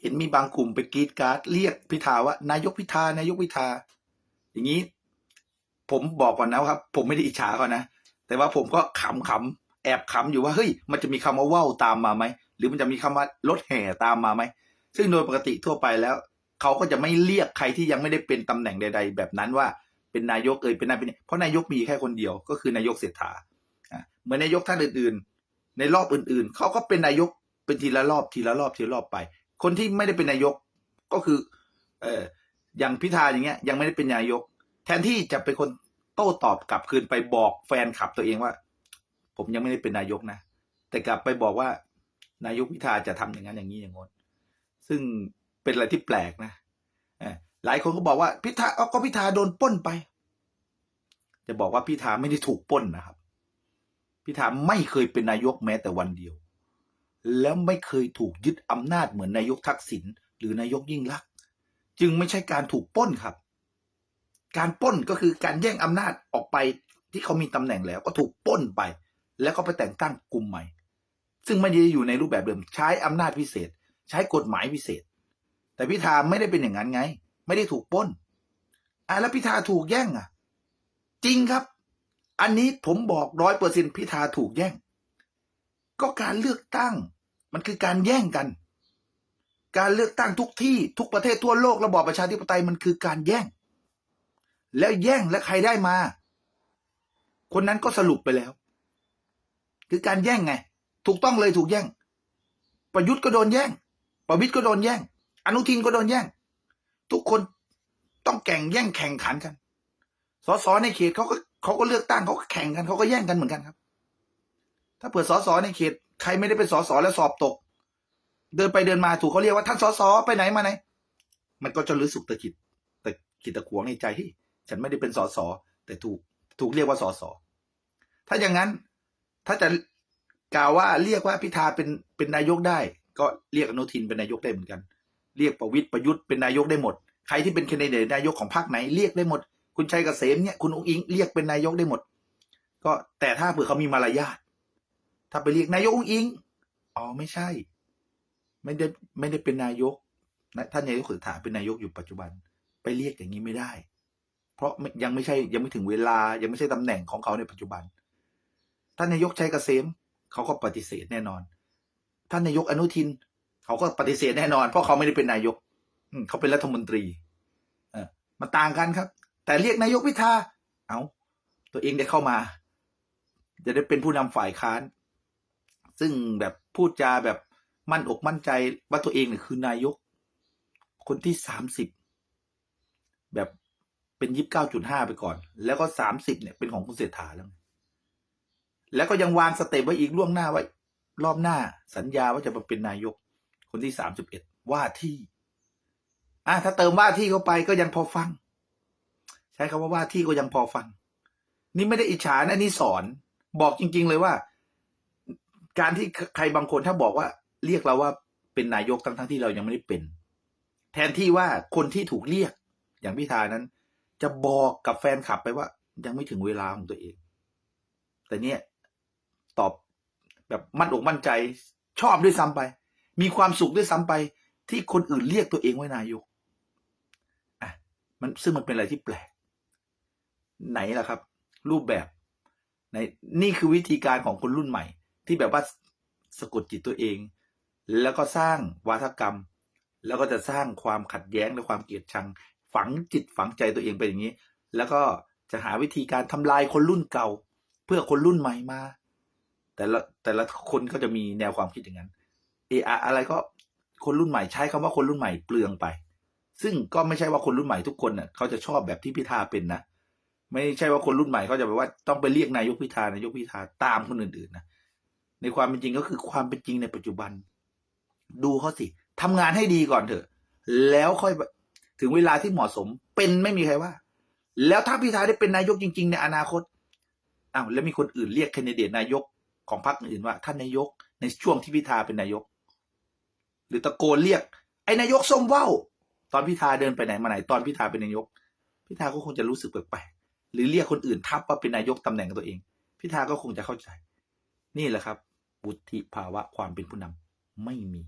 เห็นมีบางกลุ่มไปกรีดการ์ดเรียกพิธาว่านายกพิธานายกพิธา อย่างนี้ ผมบอกก่อนนะครับ ผมไม่ได้อิจฉาเขานะแต่ว่าผมก็ขำขำแอบขำอยู่ว่าเฮ้ยมันจะมีคำว่าว่าวตามมาไหมหรือมันจะมีคำว่ารถแห่ตามมาไหมซึ่งโดยปกติทั่วไปแล้วเขาก็จะไม่เรียกใครที่ยังไม่ได้เป็นตำแหน่งใด ๆ แบบนั้นว่าเป็นนายกเอ่ยเป็นนายเป็นเพราะนายกมีแค่คนเดียวก็คือนายกเศรษฐาเหมือนนายกท่านอื่น ๆ ในรอบอื่น ๆเขาก็เป็นนายกเป็นทีละรอบทีละรอบทีละรอบไป คนที่ไม่ได้เป็นนายกก็คือ เอออย่างพิธาอย่างเงี้ย ยังไม่ได้เป็นนายก แทนที่จะเป็นคนโต้ตอบกลับคืนไปบอกแฟนคลับตัวเองว่า ผมยังไม่ได้เป็นนายกนะ แต่กลับไปบอกว่า นายกพิธาจะทำอย่างนั้นอย่างนี้อย่างงนซึ่งเป็นอะไรที่แปลกนะหลายคนก็บอกว่าพิธาเอาก็พิธาโดนป้นไป จะบอกว่าพิธาไม่ได้ถูกป้นนะครับ พิธาไม่เคยเป็นนายกแม้แต่วันเดียว แล้วไม่เคยถูกยึดอำนาจเหมือนนายกทักษิณหรือนายกยิ่งลักษณ์จึงไม่ใช่การถูกป้นครับ การป้นก็คือการแย่งอำนาจออกไปที่เขามีตำแหน่งแล้วก็ถูกป้นไป แล้วก็ไปแต่งตั้งกลุ่มใหม่ ซึ่งไม่ได้อยู่ในรูปแบบเดิมใช้อำนาจพิเศษ ใช้กฎหมายพิเศษ แต่พิธาไม่ได้เป็นอย่างนั้นไง ไม่ได้ถูกป้นอะแล้วพิธาถูกแย่งอะ จริงครับ อันนี้ผมบอกร้อยเปอร์เซ็นพิธาถูกแย่ง ก็การเลือกตั้ง มันคือการแย่งกัน การเลือกตั้งทุกที่ทุกประเทศทั่วโลกระบอบประชาธิปไตยมันคือการแย่ง แล้วแย่งและใครได้มา คนนั้นก็สรุปไปแล้ว คือการแย่งไง ถูกต้องเลยถูกแย่ง ประยุทธ์ก็โดนแย่ง ประวิตยก็โดนแย่ง อนุทินก็โดนแย่ง ทุกคนต้องแข่งแย่งแข่งขันกันสสในเขตเขาก็เขาก็เลือกตั้งเขาก็แข่งกันเขาก็แย่งกันเหมือนกันครับ ถ้าเปิดสสในเขต ใครไม่ได้เป็นสสแล้วสอบตก เดินไปเดินมาถูกเขาเรียกว่าท่านสสไปไหนมาไหน มันก็จะรู้สึกตะกิดตะกิดตะขวงในใจเฮ้ยฉันไม่ได้เป็นสสแต่ถูกถูกเรียกว่าสสถ้าอย่างนั้นถ้าจะกล่าวว่าเรียกว่าพิธาเป็นเป็นนายกได้ ก็เรียกอนุทินเป็นนายกได้เหมือนกัน เรียกประวิตยประยุทธ์เป็นนายกได้หมด ใครที่เป็นแคนดิเดตนายกของพรรคไหนเรียกได้หมด คุณชัยเกษมเนี่ยคุณอุ้งอิงเรียกเป็นนายกได้หมด ก็แต่ถ้าเผื่อเขามีมารยาท ถ้าไปเรียกนายกอุ้งอิง อ๋อไม่ใช่ ไม่ได้ไม่ได้เป็นนายกท่านนายกเศรษฐาเป็นนายกอยู่ปัจจุบัน ไปเรียกอย่างนี้ไม่ได้ เพราะยังไม่ใช่ยังไม่ถึงเวลา ยังไม่ใช่ตำแหน่งของเขาในปัจจุบัน ท่านนายกชัยเกษมเขาก็ปฏิเสธแน่นอน ท่านนายกอนุทิน เขาก็ปฏิเสธแน่นอน เพราะเขาไม่ได้เป็นนายกอืเขาเป็นรัฐมนตรีเออมาต่างกันครับ แต่เรียกนายกพิธาเอาตัวเองได้เข้ามา จะได้เป็นผู้นำฝ่ายค้าน ซึ่งแบบพูดจาแบบมั่นอกมั่นใจว่าตัวเองเนี่ยคือนายก คนที่สามสิบแบบเป็นยีิบเก้าจุดห้าไปก่อน แล้วก็สามสิบเนี่ยเป็นของคุณเศรษฐาแล้ว แล้วก็ยังวางสเต็ปไว้อีกล่วงหน้าไว้ รอบหน้าสัญญาว่าจะมาเป็นนายก คนที่สามสิบเอ็ดว่าที่ อะถ้าเติมว่าที่เข้าไปก็ยังพอฟัง ใช้คำว่าว่าที่ก็ยังพอฟัง นี่ไม่ได้อิจฉานะนี่สอน บอกจริง ๆ เลยว่า การที่ใครบางคนถ้าบอกว่าเรียกเราว่าเป็นนายกทั้งๆที่เรายังไม่ได้เป็น แทนที่ว่าคนที่ถูกเรียกอย่างพิธานั้น จะบอกกับแฟนคลับไปว่า ยังไม่ถึงเวลาของตัวเอง แต่เนี่ยตอบแบบมั่นอกมั่นใจชอบด้วยซ้ำไป มีความสุขด้วยซ้ำไป ที่คนอื่นเรียกตัวเองว่านายกอะมันซึ่งมันเป็นอะไรที่แปลก ไหนล่ะครับ รูปแบบในนี่คือวิธีการของคนรุ่นใหม่ ที่แบบว่าสะกดจิตตัวเอง แล้วก็สร้างวาทกรรม แล้วก็จะสร้างความขัดแย้งและความเกลียดชัง ฝังจิตฝังใจตัวเองไปอย่างนี้ แล้วก็จะหาวิธีการทำลายคนรุ่นเก่า เพื่อคนรุ่นใหม่มา แต่ละแต่ละคนก็จะมีแนวความคิดอย่างนั้นเอออะไรก็คนรุ่นใหม่ใช้คำว่าคนรุ่นใหม่เปลืองไป ซึ่งก็ไม่ใช่ว่าคนรุ่นใหม่ทุกคนน่ะเขาจะชอบแบบที่พิธาเป็นนะไม่ใช่ว่าคนรุ่นใหม่เขาจะแบบว่าต้องไปเรียกนายกพิธานายกพิธาตามคนอื่นๆนะ ในความเป็นจริงก็คือความเป็นจริงในปัจจุบัน ดูเขาสิทำงานให้ดีก่อนเถอะ แล้วค่อยถึงเวลาที่เหมาะสมเป็นไม่มีใครว่า แล้วถ้าพิธาได้เป็นนายกจริง ๆ ในอนาคตอ้าวแล้วมีคนอื่นเรียกแคนดิเดตนายกของพรรคอื่นว่า ท่านนายกในช่วงที่พิธาเป็นนายก หรือตะโกนเรียก ไอ้นายกส้มว่าวตอนพิธาเดินไปไหนมาไหนตอนพิธาเป็นนายก พิธาก็คงจะรู้สึกแปลกๆหรือเรียกคนอื่นทับว่าเป็นนายกตำแหน่งตัวเอง พิธาก็คงจะเข้าใจ นี่แหละครับ วุฒิภาวะความเป็นผู้นำไม่มี